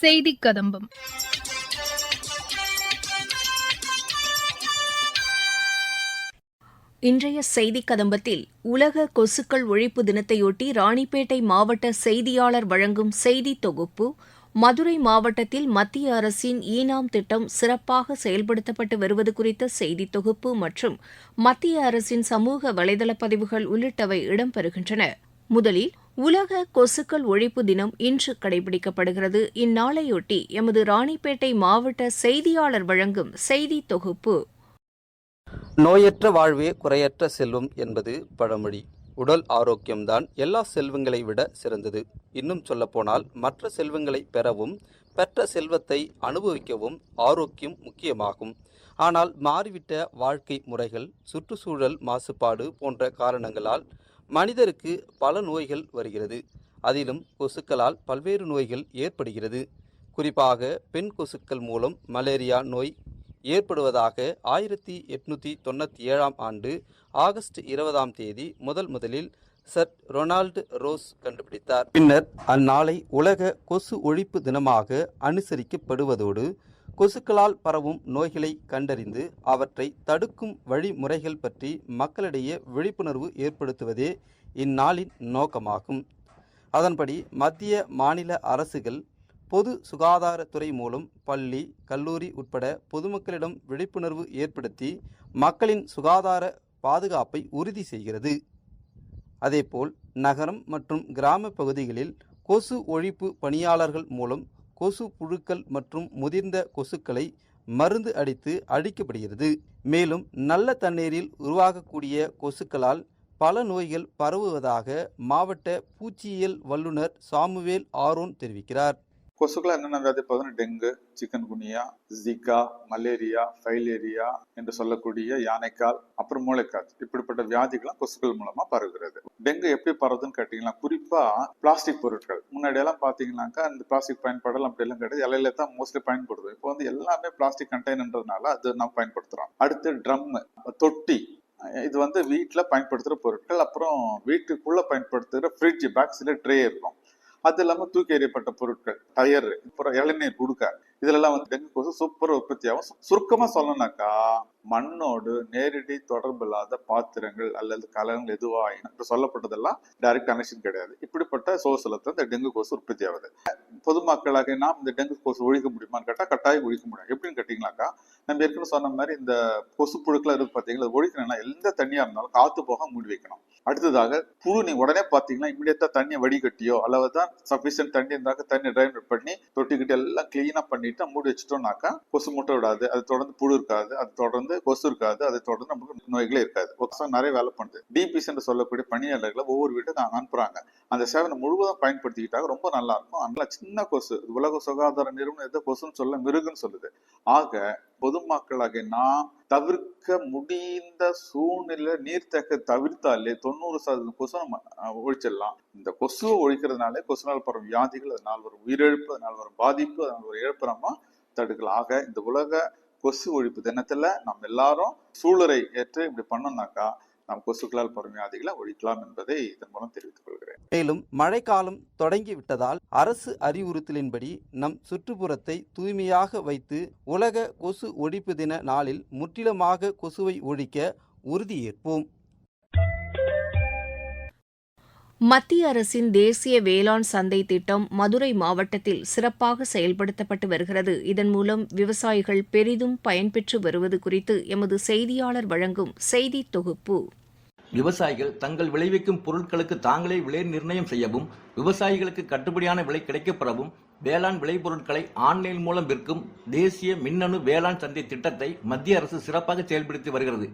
செய்தி கதம்பம். இன்றைய செய்தி கதம்பத்தில் உலக கொசுக்கள் ஒழிப்பு தினத்தையொட்டி ராணிப்பேட்டை மாவட்ட செய்தியாளர் வழங்கும் செய்தி தொகுப்பு மதுரை மாவட்டத்தில் மத்திய அரசின் ஈனாம் திட்டம் சிறப்பாக செயல்படுத்தப்பட்டு வருவது குறித்த செய்தி தொகுப்பு மற்றும் மத்திய அரசின் சமூக வலைதள பதிவுகள் உள்ளிட்டவை இடம்பெறுகின்றன. முதலில் உலக கொசுக்கள் ஒழிப்பு தினம் இன்று கடைபிடிக்கப்படுகிறது. இந்நாளையொட்டி எமது ராணிப்பேட்டை மாவட்ட செய்தியாளர் வழங்கும் செய்தி தொகுப்பு. நோயற்ற வாழ்வே குறையற்ற செல்வம் என்பது பழமொழி. உடல் ஆரோக்கியம்தான் எல்லா செல்வங்களை விட சிறந்தது. இன்னும் சொல்லப்போனால் மற்ற செல்வங்களை பெறவும் பெற்ற செல்வத்தை அனுபவிக்கவும் ஆரோக்கியம் முக்கியமாகும். ஆனால் மாறிவிட்ட வாழ்க்கை முறைகள் சுற்றுச்சூழல் மாசுபாடு போன்ற காரணங்களால் மனிதருக்கு பல நோய்கள் வருகிறது. அதிலும் கொசுக்களால் பல்வேறு நோய்கள் ஏற்படுகிறது. குறிப்பாக பெண் கொசுக்கள் மூலம் மலேரியா நோய் ஏற்படுவதாக ஆயிரத்தி எட்நூற்றி தொண்ணூற்றி ஏழாம் ஆண்டு ஆகஸ்ட் இருபதாம் தேதி முதல் முதலில் சர் ரொனால்டு ரோஸ் கண்டுபிடித்தார். பின்னர் அந்நாளை உலக கொசு ஒழிப்பு தினமாக அனுசரிக்கப்படுவதோடு கொசுக்களால் பரவும் நோய்களை கண்டறிந்து அவற்றை தடுக்கும் வழிமுறைகள் பற்றி மக்களிடையே விழிப்புணர்வு ஏற்படுத்துவதே இந்நாளின் நோக்கமாகும். அதன்படி மத்திய மாநில அரசுகள் பொது சுகாதாரத்துறை மூலம் பள்ளி கல்லூரி உட்பட பொதுமக்களிடம் விழிப்புணர்வு ஏற்படுத்தி மக்களின் சுகாதார பாதுகாப்பை உறுதி செய்கிறது. அதேபோல் நகரம் மற்றும் கிராம பகுதிகளில் கொசு ஒழிப்பு பணியாளர்கள் மூலம் கொசு புழுக்கள் மற்றும் முதிர்ந்த கொசுக்களை மருந்து அடித்து அழிக்கப்படுகிறது. மேலும் நல்ல தண்ணீரில் உருவாகக்கூடிய கொசுக்களால் பல நோய்கள் பரவுவதாக மாவட்ட பூச்சியியல் வல்லுநர் சாமுவேல் ஆரோன் தெரிவிக்கிறார். கொசுக்கள் என்னென்ன வியாதி பார்த்தோன்னா dengue chikungunya Zika malaria filaria என்று சொல்லக்கூடிய யானைக்கால் அப்புறம் மூளைக்கால். இப்படிப்பட்ட வியாதிகள்லாம் கொசுக்கள் மூலமா பரவுகிறது. டெங்கு எப்படி பரவுதுன்னு கேட்டீங்கன்னா குறிப்பா பிளாஸ்டிக் பொருட்கள். முன்னாடி எல்லாம் பாத்தீங்கன்னாக்கா இந்த பிளாஸ்டிக் பயன்பாடல் அப்படி எல்லாம் கிடையாது. இலையில தான் மோஸ்ட்லி பயன்படுது. இப்போ வந்து எல்லாமே பிளாஸ்டிக் கண்டெய்னர்ன்றதுனால அது நம்ம பயன்படுத்துறோம். அடுத்து ட்ரம் தொட்டி. இது வந்து வீட்டில் பயன்படுத்துகிற பொருட்கள். அப்புறம் வீட்டுக்குள்ளே பயன்படுத்துகிற ஃப்ரிட்ஜ் பேக்ஸில் ட்ரே இருக்கும். அது இல்லாம தூக்கி எறியப்பட்ட பொருட்கள் டயர் அப்புறம் இளநீர் குடுக்க. இதுல வந்து டெங்கு கொசு சூப்பர் உற்பத்தி ஆகும் சுருக்கமா சொல்லணும்னாக்கா மண்ணோடு நேரடி தொடர்பு இல்லாத பாத்திரங்கள் அல்லது கலங்கள் எதுவாயினும் என்று சொல்லப்பட்டதெல்லாம் டைரக்ட் கனெக்ஷன் கிடையாது. இப்படிப்பட்ட சோர்ஸ்ல தான் இந்த டெங்கு கொசு உற்பத்தி ஆகுது பொதுமக்களாக நாம் இந்த டெங்கு கொசு ஒழிக்க முடியுமான்னு கேட்டா கட்டாயம் ஒழிக்க முடியும். எப்படின்னு கேட்டீங்கன்னாக்கா நம்ம ஏற்கனவே சொன்ன மாதிரி இந்த கொசு புழுக்கள் இருக்கு பாத்தீங்களா ஒழிக்கணும்னா எந்த தண்ணியா இருந்தாலும் காத்து போக மூடி வைக்கணும். அடுத்ததாக புழு நீங்கள் உடனே பாத்தீங்கன்னா இமிடியட்டா தண்ணியை வடிகட்டியோ அல்லது தான் சஃபிஷியன்ட் தண்ணி இருந்தாக்க தண்ணி ட்ரைன் பண்ணி தொட்டிக்கிட்டு எல்லாம் கிளீனா பண்ணிட்டு மூடி வச்சுட்டோம்னாக்கா கொசு முட்டை விடாது. அது தொடர்ந்து புழு இருக்காது. அது தொடர்ந்து கொசு இருக்காது. அது தொடர்ந்து நமக்கு நோய்களே இருக்காது. கொசு நிறைய வேலை பண்ணுது. டிபிஸ் என்று சொல்லக்கூடிய பணியாளர்களை ஒவ்வொரு வீட்டுக்கு அனுப்புறாங்க. அந்த சேவனை முழுவதும் பயன்படுத்திக்கிட்டாங்க ரொம்ப நல்லா இருக்கும். அதனால சின்ன கொசு உலக சுகாதார நிறுவனம் எந்த கொசுன்னு சொல்ல மிருகுன்னு சொல்லுது. ஆக பொதுமக்களாக நான் தவிர்க்க முடிந்த சூழ்நிலை நீர்த்தக்க தவிர்த்தாலே தொண்ணூறு சதவீதம் கொசு நம்ம ஒழிச்சிடலாம். இந்த கொசுவை ஒழிக்கிறதுனாலே கொசுனால் பரவும் வியாதிகள் அதனால் வரும் உயிரிழப்பு அதனால் வரும் பாதிப்பு அதனால் ஒரு இழப்பு நம்ம தடுக்கலாம். ஆக இந்த உலக கொசு ஒழிப்பு தினத்துல நம்ம எல்லாரும் சூழலை ஏற்று இப்படி பண்ணோம்னாக்கா நாம் கொசுக்களால் பரவும் வியாதிகளை ஒழிக்கலாம் என்பதை இதன் மூலம் தெரிவித்துக் கொள்கிறேன். மேலும் மழைக்காலம் தொடங்கிவிட்டதால் அரசு அறிவுறுத்தலின்படி நம் சுற்றுப்புறத்தை தூய்மையாக வைத்து உலக கொசு ஒழிப்பு தின நாளில் முற்றிலுமாக கொசுவை ஒழிக்க உறுதியேற்போம். மத்திய அரசின் தேசிய வேளாண் சந்தை திட்டம் மதுரை மாவட்டத்தில் சிறப்பாக செயல்படுத்தப்பட்டு வருகிறது. இதன் மூலம் விவசாயிகள் பெரிதும் பயன்பெற்று வருவது குறித்து எமது செய்தியாளர் வழங்கும் செய்தி தொகுப்பு. விவசாயிகள் தங்கள் விளைவிக்கும் பொருட்களுக்கு தாங்களே விலை நிர்ணயம் செய்யவும் விவசாயிகளுக்கு கட்டுப்படியான விலை கிடைக்கப்பெறவும் வேளாண் விளைபொருட்களை ஆன்லைன் மூலம் விற்கும் தேசிய மின்னணு வேளாண் சந்தை திட்டத்தை மத்திய அரசு சிறப்பாக செயல்படுத்தி வருகிறது.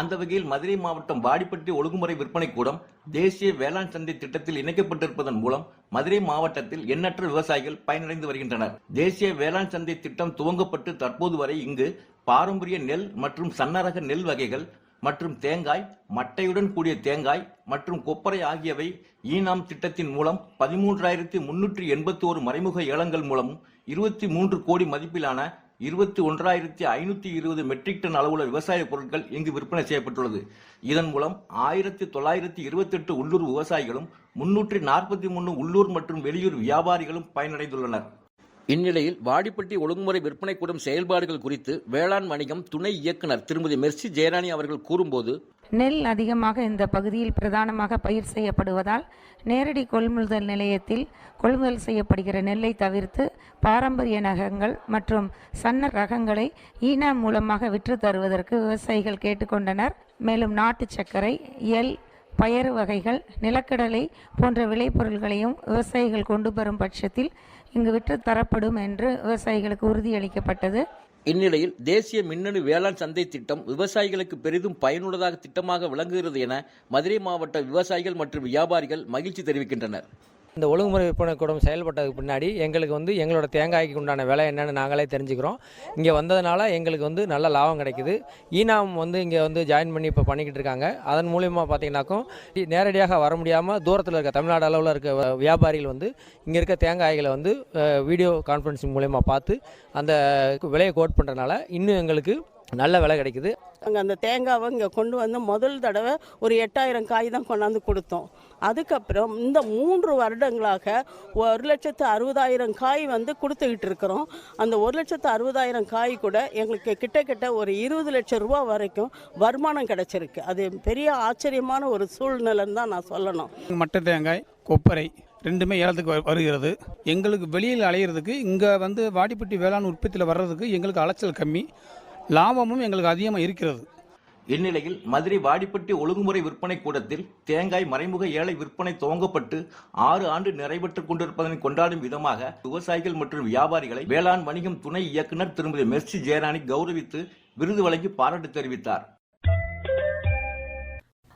அந்த வகையில் மதுரை மாவட்டம் வாடிப்பட்டி ஒழுங்குமுறை விற்பனை கூடம் தேசிய வேளாண் சந்தை திட்டத்தில் இணைக்கப்பட்டிருப்பதன் மூலம் மதுரை மாவட்டத்தில் எண்ணற்ற விவசாயிகள் பயனடைந்து வருகின்றனர். தேசிய வேளாண் சந்தை திட்டம் துவங்கப்பட்டு தற்போது வரை இங்கு பாரம்பரிய நெல் மற்றும் சன்னரக நெல் வகைகள் மற்றும் தேங்காய் மட்டையுடன் கூடிய தேங்காய் மற்றும் கொப்பரை ஆகியவை ஈனாம் திட்டத்தின் மூலம் பதிமூன்றாயிரத்தி முன்னூற்றி எண்பத்தி ஒரு மறைமுக ஏலங்கள் மூலமும் இருபத்தி மூன்று கோடி மதிப்பிலான இருபத்தி ஒன்றாயிரத்தி ஐநூற்றி இருபது மெட்ரிக் டன் அளவுள்ள விவசாய பொருட்கள் இங்கு விற்பனை செய்யப்பட்டுள்ளது. இதன் மூலம் ஆயிரத்தி தொள்ளாயிரத்தி இருபத்தி எட்டு உள்ளூர் விவசாயிகளும் முன்னூற்றி நாற்பத்தி மூணு உள்ளூர் மற்றும் வெளியூர் வியாபாரிகளும் பயனடைந்துள்ளனர். இந்நிலையில் வாடிப்பட்டி ஒழுங்குமுறை விற்பனை கூடும் செயல்பாடுகள் குறித்து வேளாண் வணிகம் துணை இயக்குனர் திருமதி மெர்சி ஜெயராணி அவர்கள் கூறும்போது நெல் அதிகமாக இந்த பகுதியில் பிரதானமாக பயிர் செய்யப்படுவதால் நேரடி கொள்முதல் நிலையத்தில் கொள்முதல் செய்யப்படுகிற நெல்லை தவிர்த்து பாரம்பரிய நகங்கள் மற்றும் சன்ன ரகங்களை ஈனா மூலமாக விற்று தருவதற்கு விவசாயிகள் கேட்டுக்கொண்டனர். மேலும் நாட்டு சர்க்கரை எல் பயறு வகைகள் நிலக்கடலை போன்ற விளைபொருள்களையும் விவசாயிகள் கொண்டு வரும் பட்சத்தில் இங்கு விற்று தரப்படும் என்று விவசாயிகளுக்கு உறுதியளிக்கப்பட்டது. இந்நிலையில் தேசிய மின்னணு வேளாண் சந்தை திட்டம் விவசாயிகளுக்கு பெரிதும் பயனுள்ளதாக திட்டமாக விளங்குகிறது என மதுரை மாவட்ட விவசாயிகள் மற்றும் வியாபாரிகள் மகிழ்ச்சி தெரிவிக்கின்றனர். இந்த ஒழுங்குமுறை விற்பனை கூடம் செயல்பட்டதுக்கு பின்னாடி எங்களுக்கு வந்து எங்களோட தேங்காய்க்கு உண்டான விலை என்னென்னு நாங்களே தெரிஞ்சுக்கிறோம். இங்கே வந்ததுனால எங்களுக்கு வந்து நல்ல லாபம் கிடைக்குது. ஈனாம் வந்து இங்கே வந்து ஜாயின் பண்ணி இப்போ பண்ணிக்கிட்டு இருக்காங்க. அதன் மூலியமாக பார்த்தீங்கன்னாக்கும் நேரடியாக வர முடியாமல் தூரத்தில் இருக்க தமிழ்நாடு அளவில் இருக்க வியாபாரிகள் வந்து இங்கே இருக்க தேங்காய்களை வந்து வீடியோ கான்ஃபரன்சிங் மூலயமா பார்த்து அந்த விலையை கோட் பண்ணுறதுனால இன்னும் எங்களுக்கு நல்ல விலை கிடைக்குது. அங்கே அந்த தேங்காவை இங்கே கொண்டு வந்து முதல் தடவை ஒரு எட்டாயிரம் காய் தான் கொண்டாந்து கொடுத்தோம். அதுக்கப்புறம் இந்த மூன்று வருடங்களாக ஒரு லட்சத்து அறுபதாயிரம் காய் வந்து கொடுத்துக்கிட்டு இருக்கிறோம். அந்த ஒரு லட்சத்து அறுபதாயிரம் காய் கூட எங்களுக்கு கிட்டத்தட்ட ஒரு இருபது லட்சம் ரூபா வரைக்கும் வருமானம் கிடச்சிருக்கு. அது பெரிய ஆச்சரியமான ஒரு சூழ்நிலைன்னு தான் நான் சொல்லணும். மட்டை தேங்காய் கொப்பரை ரெண்டுமே ஏலத்துக்கு வ- வருகிறது. எங்களுக்கு வெளியில் அலையிறதுக்கு இங்கே வந்து வாடிப்பட்டி வேளாண் உற்பத்தியில் வர்றதுக்கு எங்களுக்கு அலைச்சல் கம்மி. லாபமும் எங்களுக்கு அதிகமாக இருக்கிறது. இந்நிலையில் மதுரை வாடிப்பட்டி ஒழுங்குமுறை விற்பனை கூடத்தில் தேங்காய் மறைமுக ஏழை விற்பனை துவங்கப்பட்டு ஆறு ஆண்டு நிறைவேற்றுக் கொண்டிருப்பதனை கொண்டாடும் விதமாக விவசாயிகள் மற்றும் வியாபாரிகளை வேளாண் வணிகம் துணை இயக்குனர் திருமதி மெர்சி ஜெயராணி கௌரவித்து விருது வழங்கி பாராட்டு தெரிவித்தார்.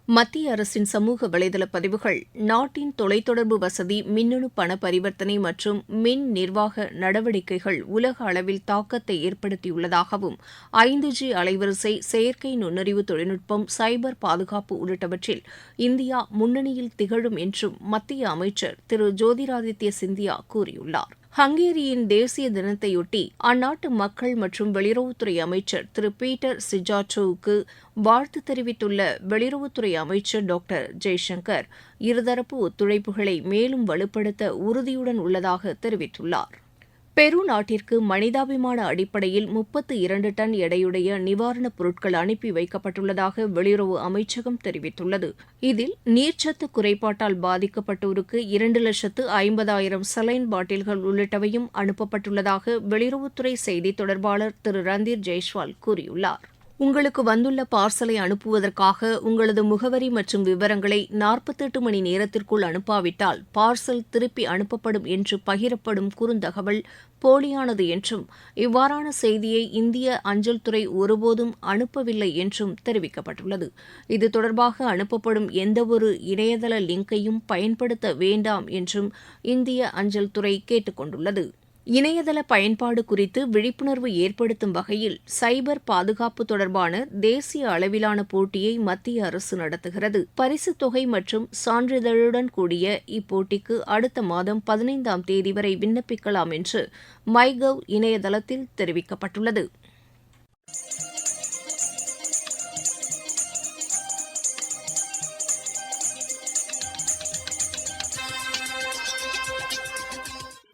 மத்திய அரசின் சமூக வலைதள பதிவுகள் நாட்டின் தொலைத்தொடர்பு வசதி மின்னணு பண பரிவர்த்தனை மற்றும் மின் நிர்வாக நடவடிக்கைகள் உலக அளவில் தாக்கத்தை ஏற்படுத்தியுள்ளதாகவும் ஐந்து ஜி அலைவரிசை செயற்கை நுண்ணறிவு தொழில்நுட்பம் சைபர் பாதுகாப்பு உள்ளிட்டவற்றில் இந்தியா முன்னணியில் திகழும் என்றும் மத்திய அமைச்சர் திரு ஜோதிராதித்ய சிந்தியா கூறியுள்ளார். ஹங்கேரியின் தேசிய தினத்தையொட்டி அந்நாட்டு மக்கள் மற்றும் வெளியுறவுத்துறை அமைச்சர் திரு பீட்டர் சிஜாட்டோவுக்கு வாழ்த்து தெரிவித்துள்ள வெளியுறவுத்துறை அமைச்சர் டாக்டர் ஜெய்சங்கர் இருதரப்பு ஒத்துழைப்புகளை மேலும் வலுப்படுத்த உறுதியுடன் உள்ளதாக தெரிவித்துள்ளார். பெரு நாட்டிற்கு மனிதாபிமான அடிப்படையில் முப்பத்து இரண்டு டன் எடையுடைய நிவாரணப் பொருட்கள் அனுப்பி வைக்கப்பட்டுள்ளதாக வெளியுறவு அமைச்சகம் தெரிவித்துள்ளது. இதில் நீர்ச்சத்து குறைபாட்டால் பாதிக்கப்பட்டோருக்கு இரண்டு லட்சத்து ஐம்பதாயிரம் சலைன் பாட்டில்கள் உள்ளிட்டவையும் அனுப்பப்பட்டுள்ளதாக வெளியுறவுத்துறை செய்தித் தொடர்பாளர் திரு ரந்தீர் ஜெய்ஸ்வால் கூறியுள்ளார். உங்களுக்கு வந்துள்ள பார்சலை அனுப்புவதற்காக உங்களது முகவரி மற்றும் விவரங்களை நாற்பத்தெட்டு மணி நேரத்திற்குள் அனுப்பாவிட்டால் பார்சல் திருப்பி அனுப்பப்படும் என்று பகிரப்படும் குறுந்தகவல் போலியானது என்றும் இவ்வாறான செய்தியை இந்திய அஞ்சல் துறை ஒருபோதும் அனுப்பவில்லை என்றும் தெரிவிக்கப்பட்டுள்ளது. இது தொடர்பாக அனுப்பப்படும் எந்தவொரு இணையதள லிங்கையும் பயன்படுத்த வேண்டாம் என்றும் இந்திய அஞ்சல் துறை கேட்டுக் கொண்டுள்ளது இணையதள பயன்பாடு குறித்து விழிப்புணர்வு ஏற்படுத்தும் வகையில் சைபர் பாதுகாப்பு தொடர்பான தேசிய அளவிலான போட்டியை மத்திய அரசு நடத்துகிறது. பரிசுத் தொகை மற்றும் சான்றிதழுடன் கூடிய இப்போட்டிக்கு அடுத்த மாதம் பதினைந்தாம் தேதி வரை விண்ணப்பிக்கலாம் என்று மைகவ் இணையதளத்தில் தெரிவிக்கப்பட்டுள்ளது.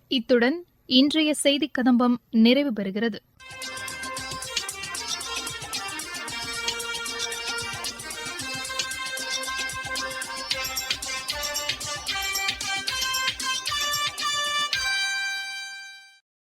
இத்துடன் இன்றைய செய்திக் கதம்பம் நிறைவு பெறுகிறது.